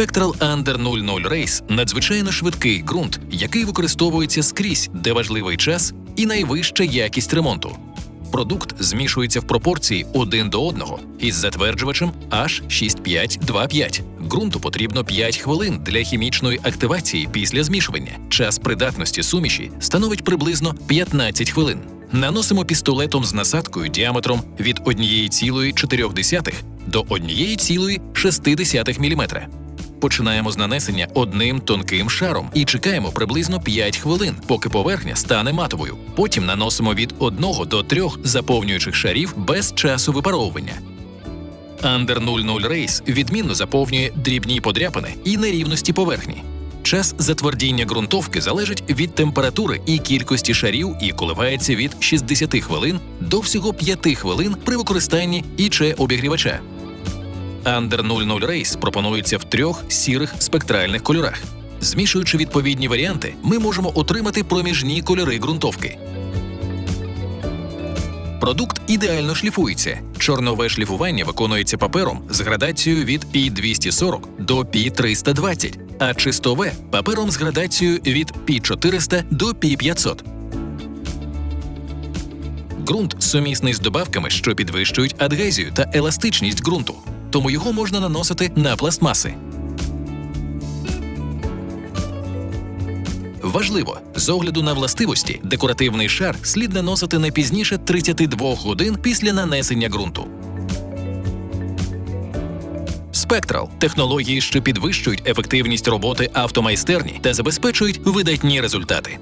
Spectral Under 00 Race – надзвичайно швидкий ґрунт, який використовується скрізь, де важливий час і найвища якість ремонту. Продукт змішується в пропорції один до одного із затверджувачем H6525. Ґрунту потрібно 5 хвилин для хімічної активації після змішування. Час придатності суміші становить приблизно 15 хвилин. Наносимо пістолетом з насадкою діаметром від 1,4 до 1,6 мм. Починаємо з нанесення одним тонким шаром і чекаємо приблизно 5 хвилин, поки поверхня стане матовою. Потім наносимо від 1 до 3 заповнюючих шарів без часу випаровування. Under 00 Race відмінно заповнює дрібні подряпини і нерівності поверхні. Час затвердіння ґрунтовки залежить від температури і кількості шарів і коливається від 60 хвилин до всього 5 хвилин при використанні ІЧ обігрівача. Under 00 Race пропонується в трьох сірих спектральних кольорах. Змішуючи відповідні варіанти, ми можемо отримати проміжні кольори ґрунтовки. Продукт ідеально шліфується. Чорнове шліфування виконується папером з градацією від P240 до P320, а чистове папером з градацією від P400 до P500. Ґрунт сумісний з добавками, що підвищують адгезію та еластичність ґрунту, тому його можна наносити на пластмаси. Важливо, з огляду на властивості, декоративний шар слід наносити не пізніше 32 годин після нанесення ґрунту. Спектрал технології, що підвищують ефективність роботи автомайстерні та забезпечують видатні результати.